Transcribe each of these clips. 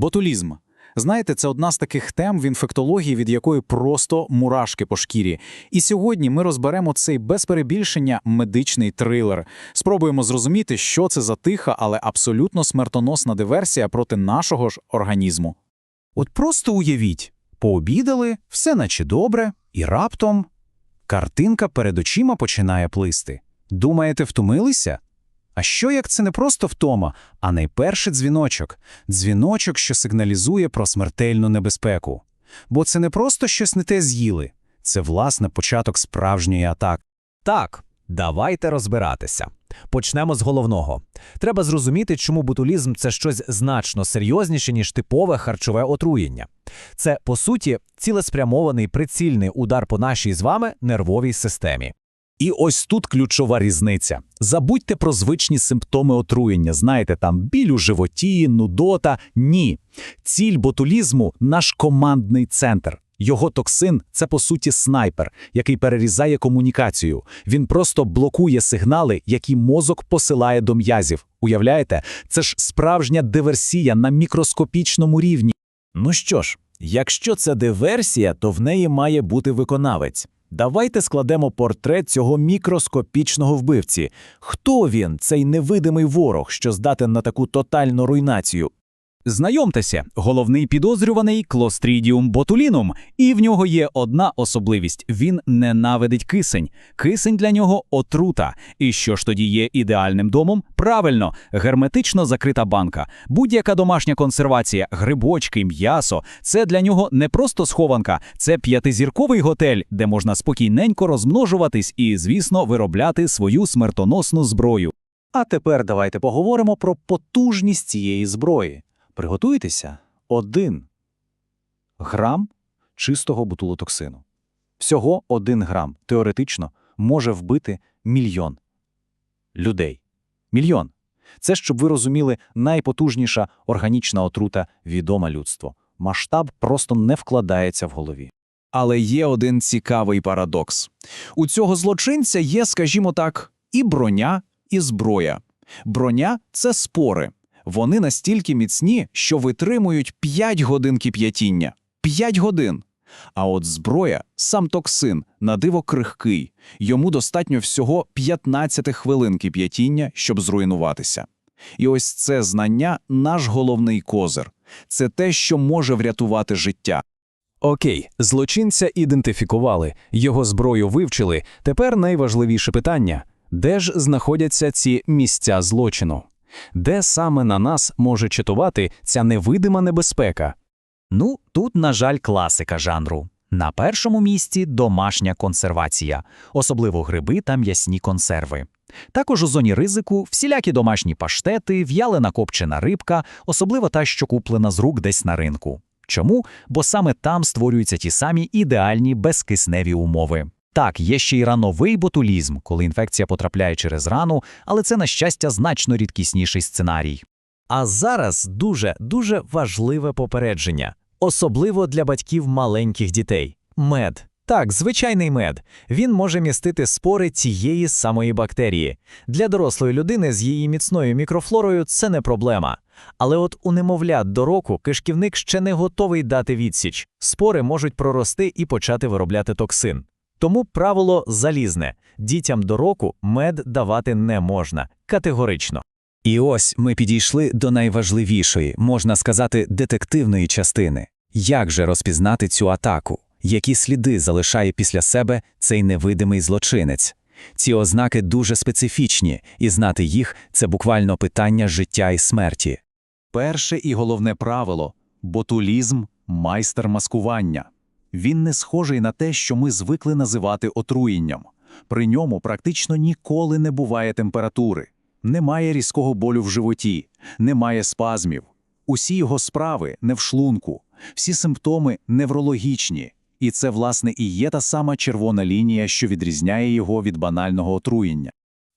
Ботулізм. Знаєте, це одна з таких тем в інфектології, від якої просто мурашки по шкірі. І сьогодні ми розберемо цей без перебільшення медичний трилер. Спробуємо зрозуміти, що це за тиха, але абсолютно смертоносна диверсія проти нашого ж організму. От просто уявіть, пообідали, все наче добре, і раптом картинка перед очима починає плисти. Думаєте, втомилися? А що як це не просто втома, а найперший дзвіночок? Дзвіночок, що сигналізує про смертельну небезпеку. Бо це не просто щось не те з'їли, це, власне, початок справжньої атаки. Так, давайте розбиратися. Почнемо з головного. Треба зрозуміти, чому ботулізм це щось значно серйозніше, ніж типове харчове отруєння. Це, по суті, цілеспрямований прицільний удар по нашій з вами нервовій системі. І ось тут ключова різниця. Забудьте про звичні симптоми отруєння, знаєте, там біль у животі, нудота. Ні. Ціль ботулізму – наш командний центр. Його токсин – це, по суті, снайпер, який перерізає комунікацію. Він просто блокує сигнали, які мозок посилає до м'язів. Уявляєте? Це ж справжня диверсія на мікроскопічному рівні. Ну що ж, якщо це диверсія, то в неї має бути виконавець. Давайте складемо портрет цього мікроскопічного вбивці. Хто він, цей невидимий ворог, що здатен на таку тотальну руйнацію? Знайомтеся, головний підозрюваний Clostridium botulinum, і в нього є одна особливість: він ненавидить кисень. Кисень для нього отрута. І що ж тоді є ідеальним домом? Правильно, герметично закрита банка. Будь-яка домашня консервація, грибочки, м'ясо це для нього не просто схованка, це п'ятизірковий готель, де можна спокійненько розмножуватись і, звісно, виробляти свою смертоносну зброю. А тепер давайте поговоримо про потужність цієї зброї. Приготуйтеся один грам чистого бутулотоксину. Всього один грам теоретично може вбити мільйон людей. Мільйон. Це, щоб ви розуміли, найпотужніша органічна отрута відома людству. Масштаб просто не вкладається в голові. Але є один цікавий парадокс. У цього злочинця є, скажімо так, і броня, і зброя. Броня це спори. Вони настільки міцні, що витримують 5 годин кип'ятіння. 5 годин. А от зброя, сам токсин, на диво крихкий. Йому достатньо всього 15 хвилин кип'ятіння, щоб зруйнуватися. І ось це знання – наш головний козир. Це те, що може врятувати життя. Окей, злочинця ідентифікували, його зброю вивчили. Тепер найважливіше питання: де ж знаходяться ці місця злочину? Де саме на нас може чатувати ця невидима небезпека? Ну, тут, на жаль, класика жанру. На першому місці домашня консервація, особливо гриби та м'ясні консерви. Також у зоні ризику всілякі домашні паштети, в'ялена копчена рибка, особливо та, що куплена з рук десь на ринку. Чому? Бо саме там створюються ті самі ідеальні безкисневі умови. Так, є ще й рановий ботулізм, коли інфекція потрапляє через рану, але це, на щастя, значно рідкісніший сценарій. А зараз дуже дуже важливе попередження, особливо для батьків маленьких дітей. Мед. Так, звичайний мед. Він може містити спори цієї самої бактерії. Для дорослої людини з її міцною мікрофлорою це не проблема. Але от у немовлят до року кишківник ще не готовий дати відсіч. Спори можуть прорости і почати виробляти токсин. Тому правило залізне: дітям до року мед давати не можна категорично. І ось ми підійшли до найважливішої, можна сказати, детективної частини. Як же розпізнати цю атаку? Які сліди залишає після себе цей невидимий злочинець? Ці ознаки дуже специфічні, і знати їх це буквально питання життя і смерті. Перше і головне правило – ботулізм – майстер маскування. Він не схожий на те, що ми звикли називати отруєнням. При ньому практично ніколи не буває температури, немає різкого болю в животі, немає спазмів. Усі його справи не в шлунку, всі симптоми неврологічні. І це, власне, і є та сама червона лінія, що відрізняє його від банального отруєння.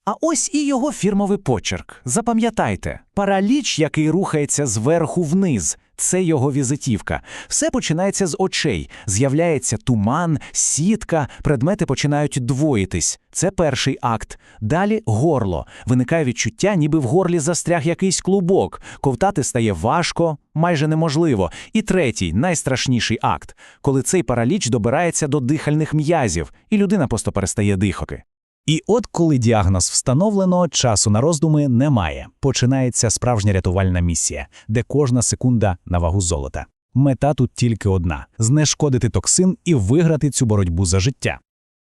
А ось і його фірмовий почерк. Запам'ятайте, параліч, який рухається зверху вниз, Це його візитівка. Все починається з очей. З'являється туман, сітка, предмети починають двоїтись. Це перший акт. Далі горло. Виникає відчуття, ніби в горлі застряг якийсь клубок. Ковтати стає важко, майже неможливо. І третій, найстрашніший акт, коли цей параліч добирається до дихальних м'язів, і людина просто перестає дихати. І от коли діагноз встановлено, часу на роздуми немає. Починається справжня рятувальна місія, де кожна секунда на вагу золота. Мета тут тільки одна – знешкодити токсин і виграти цю боротьбу за життя.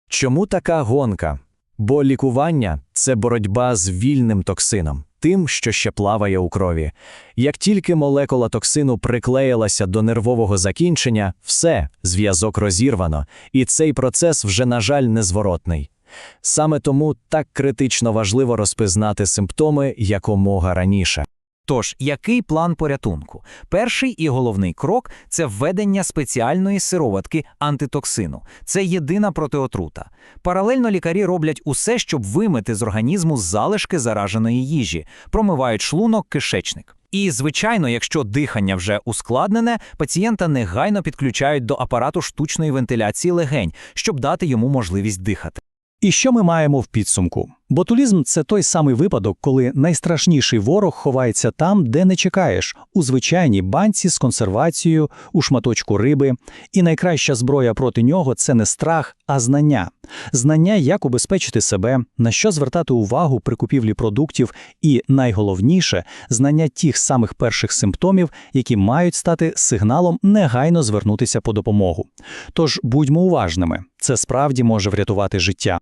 Чому така гонка? Бо лікування це боротьба з вільним токсином, тим, що ще плаває у крові. Як тільки молекула токсину приклеїлася до нервового закінчення, все, зв'язок розірвано, і цей процес вже, на жаль, незворотний. Саме тому так критично важливо розпізнати симптоми якомога раніше. Тож, який план порятунку? Перший і головний крок це введення спеціальної сироватки антитоксину. Це єдина протиотрута. Паралельно лікарі роблять усе, щоб вимити з організму залишки зараженої їжі, промивають шлунок, кишечник. І, звичайно, якщо дихання вже ускладнене, пацієнта негайно підключають до апарату штучної вентиляції легень, щоб дати йому можливість дихати. І що ми маємо в підсумку? Ботулізм – це той самий випадок, коли найстрашніший ворог ховається там, де не чекаєш – у звичайній банці з консервацією, у шматочку риби. І найкраща зброя проти нього – це не страх, а знання. Знання, як убезпечити себе, на що звертати увагу при купівлі продуктів і, найголовніше, знання тих самих перших симптомів, які мають стати сигналом негайно звернутися по допомогу. Тож будьмо уважними, це справді може врятувати життя.